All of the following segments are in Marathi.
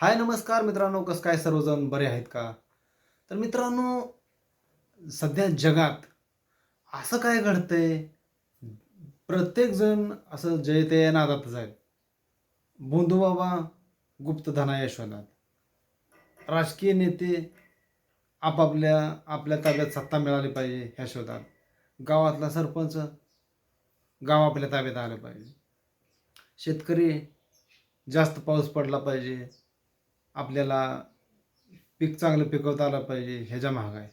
हाय नमस्कार मित्रांनो. कसं काय सर्वजण बरे आहेत का? तर मित्रांनो सध्या जगात असं काय घडतंय? प्रत्येकजण असं जय ते नादातच आहेत. बोंधूबाबा गुप्तधना यशोधात राजकीय नेते आपापल्या आपल्या ताब्यात सत्ता मिळाली पाहिजे ह्या शोधात गावातला सरपंच गाव आपल्या ताब्यात आलं पाहिजे. शेतकरी जास्त पाऊस पडला पाहिजे. आपल्याला पीक चांगलं पिकवता आलं पाहिजे ह्याच्या महाग आहे.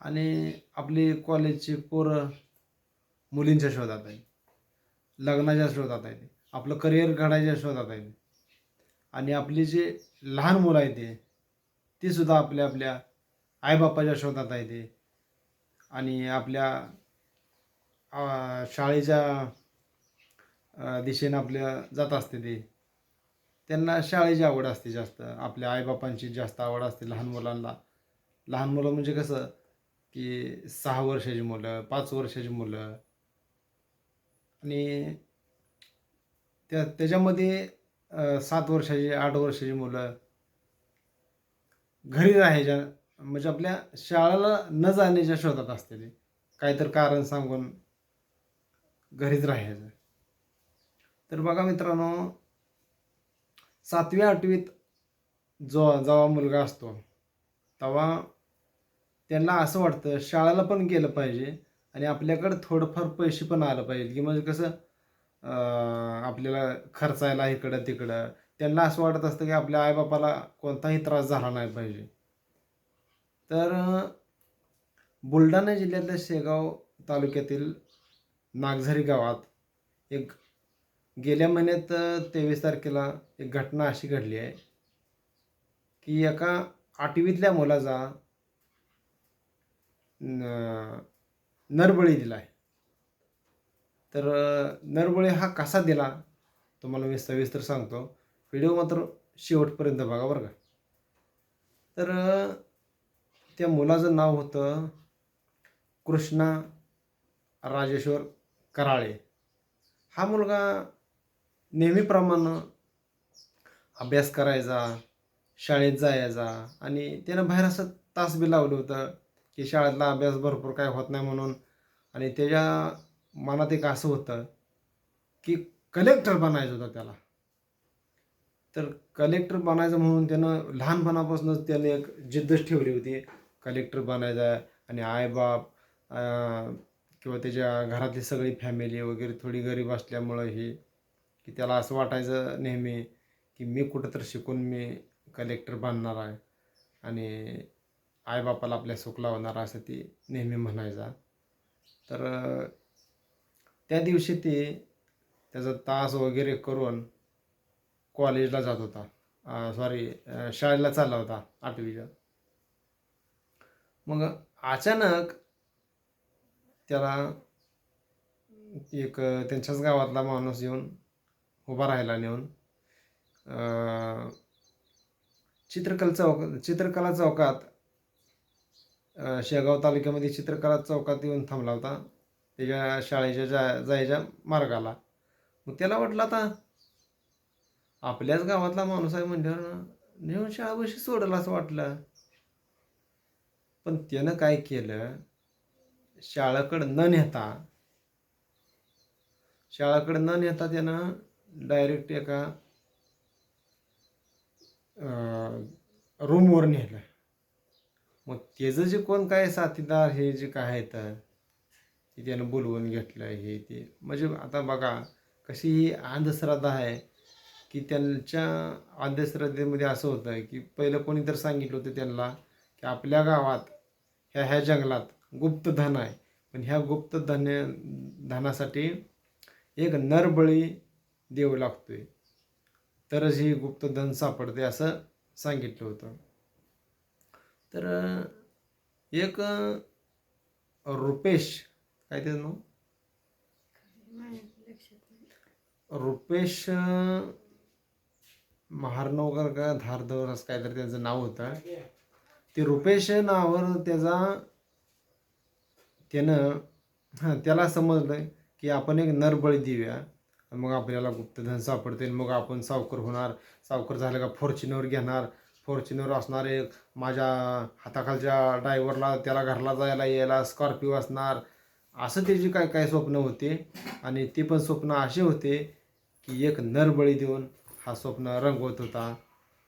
आणि आपली कॉलेजची पोरं मुलींच्या शोधात आहे लग्नाच्या शोधात आहे आपलं करिअर घडायच्या शोधात आहे आणि आपली जे लहान मुलं आहेत ते ती सुद्धा आपल्या आपल्या आईबापाच्या शोधात आहे ते आणि आपल्या शाळेच्या दिशेने दिशेनं आपल्या जात असते ते. त्यांना शाळेची आवड असते जास्त. आपल्या आईबापांची जास्त आवड असते लहान मुलांना. लहान मुलं म्हणजे कसं की सहा वर्षाची मुलं पाच वर्षाची मुलं. आणि त्या त्याच्यामध्ये सात वर्षाची आठ वर्षाची मुलं घरी राहायच्या म्हणजे आपल्या शाळेला न जाण्याच्या शोधात असते ते. काहीतरी कारण सांगून घरीच राहायचं. तर बघा मित्रांनो सातव्या आठवीत जो जेव्हा मुलगा असतो तेव्हा त्यांना असं वाटतं शाळेला पण गेलं पाहिजे आणि आपल्याकडं थोडंफार पैसे पण आलं पाहिजे. की म्हणजे कसं आपल्याला खर्चायला इकडं तिकडं. त्यांना असं वाटत असतं की आपल्या आईबापाला कोणताही त्रास झाला नाही पाहिजे. तर बुलढाणा जिल्ह्यातल्या शेगाव तालुक्यातील नागझरी गावात एक गेल्या महिन्यात तेवीस तारखेला एक घटना अशी घडली आहे की एका आठवीतल्या मुलाचा न- नरबळी दिला आहे. तर नरबळी हा कसा दिला? तुम्हाला मी सविस्तर सांगतो. व्हिडिओ मात्र शेवटपर्यंत बघा बरं का. तर त्या मुलाचं नाव होतं कृष्णा राजेश्वर कराळे. हा मुलगा नेहमीप्रमाणे अभ्यास करायचा शाळेत जायचा आणि त्यानं बाहेर असं तास बी लावलं होतं की शाळेतला अभ्यास भरपूर काय होत नाही म्हणून आणि त्याच्या मनात एक असं होतं की कलेक्टर बनायचं होतं त्याला. तर कलेक्टर बनायचं म्हणून त्यानं लहानपणापासूनच त्याने एक जिद्दच ठेवली होती. कलेक्टर बनायचा आणि आईबाप किंवा त्याच्या घरातली सगळी फॅमिली वगैरे थोडी गरीब असल्यामुळं ही की त्याला असं वाटायचं नेहमी की मी कुठं तर शिकून मी कलेक्टर बनणार आहे आणि आईबापाला आपल्या सुख लावणार असं ती नेहमी म्हणायचा. तर त्या दिवशी ती त्याचा तास वगैरे करून कॉलेजला जात होता. सॉरी शाळेला चालला होता आठवीच्या. मग अचानक त्याला एक त्यांच्याच गावातला माणूस येऊन उभा राहिला नेऊन. चित्रकल चित्रकला चौक चित्रकला चौकात शेगाव तालुक्यामध्ये चित्रकला चौकात येऊन थांबला होता. त्याच्या शाळेच्या जा जायच्या मार्गाला. मग त्याला वाटलं आता आपल्याच गावातला माणूस आहे म्हणल्यावर नेऊन शाळापाशी सोडलं असं वाटलं. पण त्यानं काय केलं? शाळेकडं न नेता शाळेकडं न नेता त्यानं डायरेक्ट एका रूमवर नेलं. मग त्याचं जे कोण काय साथीदार हे जे काय आहेत ते त्यानं बोलवून घेतलं हे ते. म्हणजे आता बघा कशी ही अंधश्रद्धा आहे की त्यांच्या अंधश्रद्धेमध्ये असं होतं की पहिलं कोणी तर सांगितलं होतं त्यांना की आपल्या गावात ह्या ह्या जंगलात गुप्त धन आहे. पण ह्या गुप्त धन धनासाठी एक नरबळी देव लागतोय. तरच ही गुप्त धन सापडते असं सांगितलं होतं. तर एक रुपेश काय त्याचं नाव? रुपेश अं, महारनवकर का धारधवर असं काहीतरी त्याचं नाव होतं. ते रुपेश नावावर त्याचा त्यानं हां त्याला समजलं की आपण एक नरबळी देऊया. मग आपल्याला गुप्तधन सापडते मग आपण सावकर होणार. सावकर झालं का फॉर्च्युनर घेणार. फॉर्च्युनर असणार एक माझ्या हाताखालच्या ड्रायव्हरला त्याला घरला जायला यायला स्कॉर्पिओ असणार. असं त्याची काय काय स्वप्न होते? आणि ते पण स्वप्न असे होते की एक नरबळी देऊन हा स्वप्न रंगवत होता.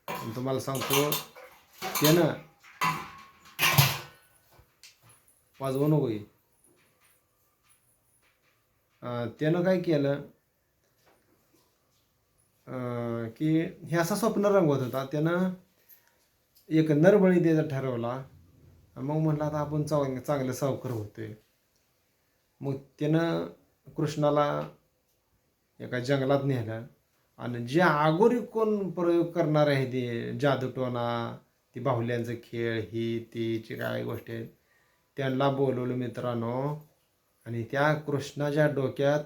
आणि तुम्हाला सांगतो त्यानं वाजवू नको हे. त्यानं काय केलं? की हे असं स्वप्न रंगवत होता. त्यानं एक नरबळी द्यायचा ठरवला. मग म्हटलं आता आपण चांग चांगलं सावकर होतोय मग त्यानं कृष्णाला एका जंगलात नेलं. आणि जे आगोरी कोण प्रयोग करणार आहे ते जादूटोना ती बाहुल्यांचं खेळ ही तीची काय गोष्टी आहेत त्यांना बोलवलं मित्रांनो. आणि त्या कृष्णाच्या डोक्यात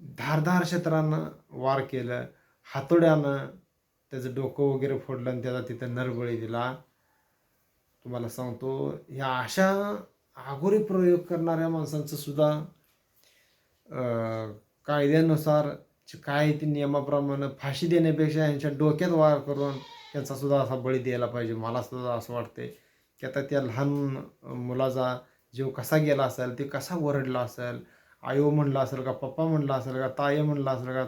धारधार क्षेत्रानं वार केलं हातोड्यानं त्याचं डोकं वगैरे फोडलं आणि त्याला तिथं नरबळी दिला. तुम्हाला सांगतो ह्या अशा आगोरी प्रयोग करणाऱ्या माणसांचं सुद्धा कायद्यानुसार काय ते नियमाप्रमाणे फाशी देण्यापेक्षा यांच्या डोक्यात वार करून त्यांचा सुद्धा असा बळी द्यायला पाहिजे. मला सुद्धा असं वाटते की आता त्या लहान मुलाचा जीव कसा गेला असेल ते कसा ओरडला असेल आयो म्हणला असेल का पप्पा म्हणला असेल का ताई म्हणला असेल का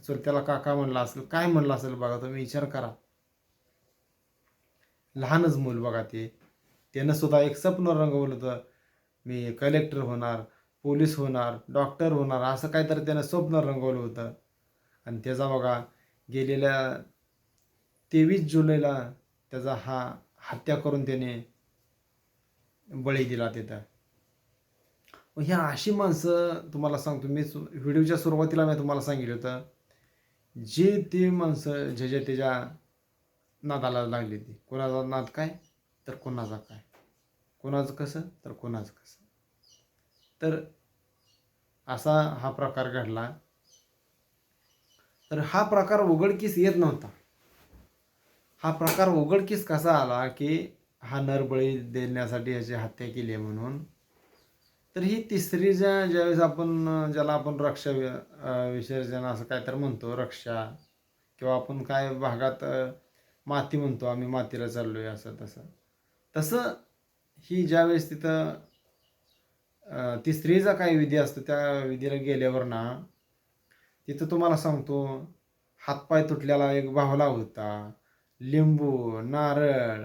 चुलत्याला काका म्हणला असेल काय म्हणलं असेल बघा तुम्ही विचार करा. लहानच मूल बघा ते. त्यानं सुद्धा एक स्वप्न रंगवलं होतं मी कलेक्टर होणार पोलीस होणार डॉक्टर होणार असं काहीतरी त्यानं स्वप्न रंगवलं होतं. आणि त्याचा बघा गेलेल्या तेवीस जुलैला त्याचा हा हत्या करून त्याने बळी दिला तिथं. मग ह्या अशी माणसं तुम्हाला सांगतो मी सु- व्हिडिओच्या सुरुवातीला मी तुम्हाला सांगितलं होतं जे ते माणसं ज्याच्या त्याच्या नादाला लागली ती कोणाचा नाद काय? तर कोणाचा काय? कोणाचं कसं? तर कोणाचं कसं? तर असा हा प्रकार घडला. तर हा प्रकार उघडकीस येत नव्हता. हा प्रकार उघडकीस कसा आला की हा नरबळी देण्यासाठी ह्याची हत्या केली आहे म्हणून तर ही तिसरी ज्या ज्यावेळेस आपण ज्याला आपण रक्षा वि- विसर्जन असं काय तर म्हणतो रक्षा किंवा आपण काय भागात माती म्हणतो आम्ही मातीला चाललो आहे असं तसं. तसं ही ज्यावेळेस तिथं तिसरीचा ती स्त्रीचा विधी असतो त्या विधीला गेल्यावर ना तिथं तुम्हाला सांगतो हातपाय तुटलेला एक भावला होता लिंबू नारळ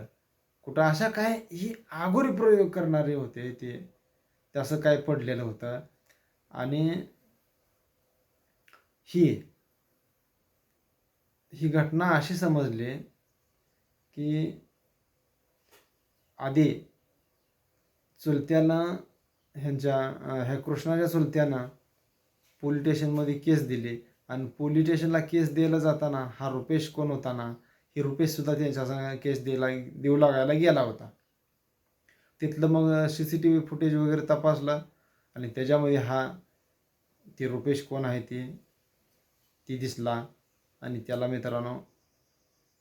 कुठं अशा काय ही आगोरी प्रयोग करणारे होते ते. तसं काय पडलेलं होतं. आणि ही ही घटना अशी समजली की आधी चुलत्याला ह्यांच्या ह्या कृष्णाच्या चुलत्यानं पोलीस स्टेशनमध्ये केस दिली. आणि पोलीस स्टेशनला केस द्यायला जाताना हा रुपेश कोण होता ना ही रुपेश सुद्धा त्यांच्या केस द्यायला देऊ लागायला गेला होता. तिथलं मग C C T V footage वगैरे तपासलं आणि त्याच्यामध्ये हा ती रुपेश कोण आहे ती ती दिसला आणि त्याला मित्रांनो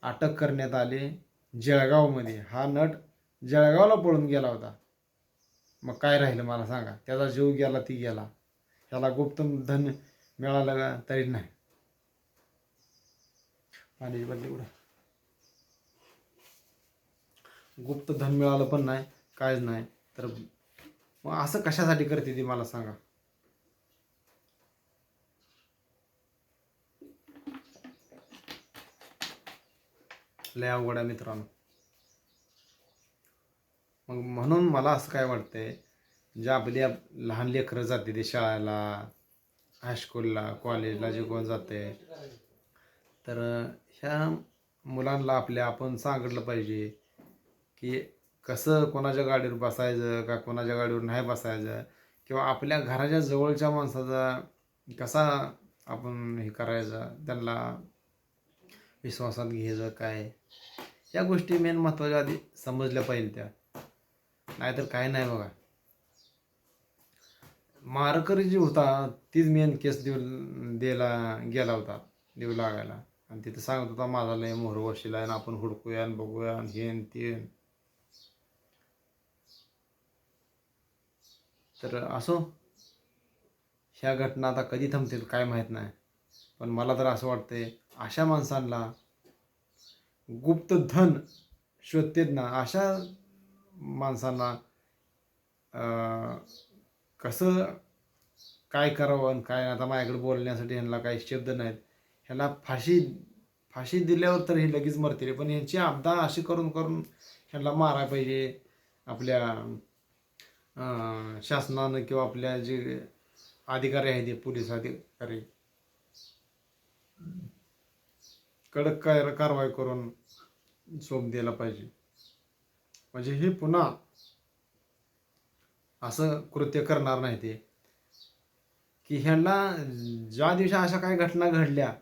अटक करण्यात आली जळगावमध्ये. हा नट जळगावला पळून गेला होता. मग काय राहिलं मला सांगा? त्याचा जीव गेला ती गेला. ह्याला गुप्त धन मिळालं का तरी नाही. पाणी बदली कुठं गुप्त धन मिळालं पण नाही. कायच नाही. तर मग असं कशासाठी करते ती मला सांगा. लय अवघड आहे मित्रांनो. मग म्हणून मला असं काय वाटतंय जे आपली लहान लेकरं जाते ते शाळेला हायस्कूलला कॉलेजला जे कोण जाते. तर ह्या मुलांना आपल्या आपण सांगितलं पाहिजे की कसं कोणाच्या गाडीवर बसायचं का कोणाच्या गाडीवर नाही बसायचं? किंवा आपल्या घराच्या जवळच्या माणसाचा कसा आपण हे करायचं? त्यांना विश्वासात घ्यायचं काय? या गोष्टी मेन महत्त्वाच्या आधी समजल्या पाहिजे त्या. नाहीतर काय नाही बघा. मारकरी जी होता तीच मेन केस देऊ द्यायला गेला होता देऊ लागायला. आणि तिथं सांगत होता माझा लय मोहर वशिला आणि आपण हुडकूया आणि बघूया आणि हे आणि ते. तर असो ह्या घटना आता कधी थांबतील काय माहीत नाही. पण मला तर असं वाटतंय अशा माणसांना गुप्त धन शोधतेत ना अशा माणसांना कसं काय करावं आणि काय नाही. आता माझ्याकडे बोलण्यासाठी ह्यांना काही शब्द नाहीत. ह्याला फाशी फाशी दिल्यावर तर हे लगेच मरतील. पण ह्यांची आपदा अशी करून करून ह्यांना मारायला पाहिजे. आपल्या शासनानं किंवा आपल्या जे अधिकारी आहेत ते पोलीस अधिकारी कडक काय कारवाई करून सोप द्यायला पाहिजे. म्हणजे हे पुन्हा असं कृत्य करणार नाही ते. की ह्यांना ज्या दिवशी अशा काही घटना घडल्या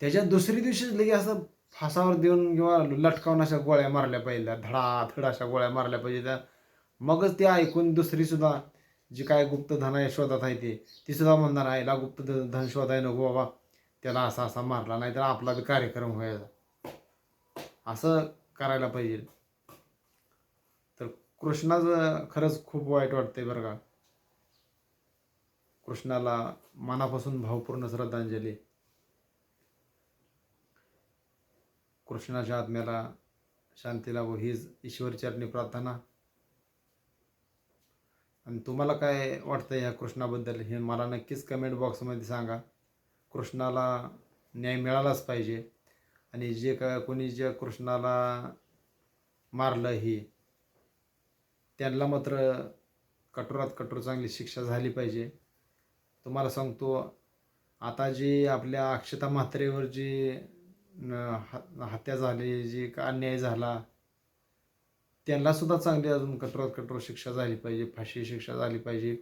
त्याच्या दुसरी दिवशी लगे असं फासावर देऊन किंवा लटकावून अशा गोळ्या मारल्या पाहिजे धडा धड अशा गोळ्या मारल्या पाहिजे त्या मगच ते ऐकून दुसरी सुद्धा जी काय गुप्त धन आहे शोधात आहे ते ती सुद्धा म्हणणार आहे ला गुप्त धन शोधाय नको बाबा. त्याला असा असा मारला नाही तर आपला बी कार्यक्रम व्हायचा. असं करायला पाहिजे. तर कृष्णाचं खरंच खूप वाईट वाटतंय बरं का. कृष्णाला मनापासून भावपूर्ण श्रद्धांजली. कृष्णाच्या आत्म्याला शांती लाभो हीच ईश्वरचरणी प्रार्थना. आणि तुम्हाला काय वाटतं या कृष्णाबद्दल? हे मला नक्कीच कमेंट बॉक्समध्ये सांगा. कृष्णाला न्याय मिळालाच पाहिजे. आणि जे का कोणी जे कृष्णाला मारलं हे त्यांना मात्र कठोरात कठोर चांगली शिक्षा झाली पाहिजे. तुम्हाला सांगतो आता जी आपल्या अक्षता म्हात्रेवर जी न, ह- हत्या झाली जी का अन्याय झाला त्यांना सुद्धा चांगली अजून कठोरात कठोर शिक्षा झाली पाहिजे फाशी शिक्षा झाली पाहिजे.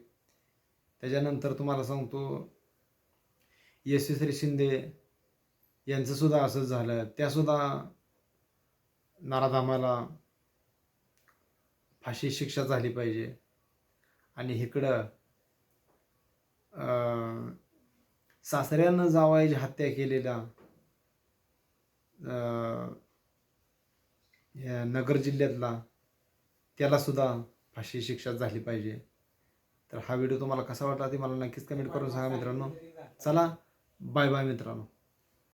त्याच्यानंतर तुम्हाला सांगतो यशस्वी शिंदे यांचं सुद्धा असंच झालं. त्यासुद्धा नाराधामाला फाशी शिक्षा झाली पाहिजे. आणि इकडं सासऱ्यानं जावायची हत्या केलेल्या या नगर जिल्ह्यातला त्यालासुद्धा फाशी शिक्षा झाली पाहिजे. तर हा व्हिडिओ तुम्हाला कसा वाटला ते मला नक्कीच कमेंट करून सांगा मित्रांनो. चला बाय बाय मित्रांनो.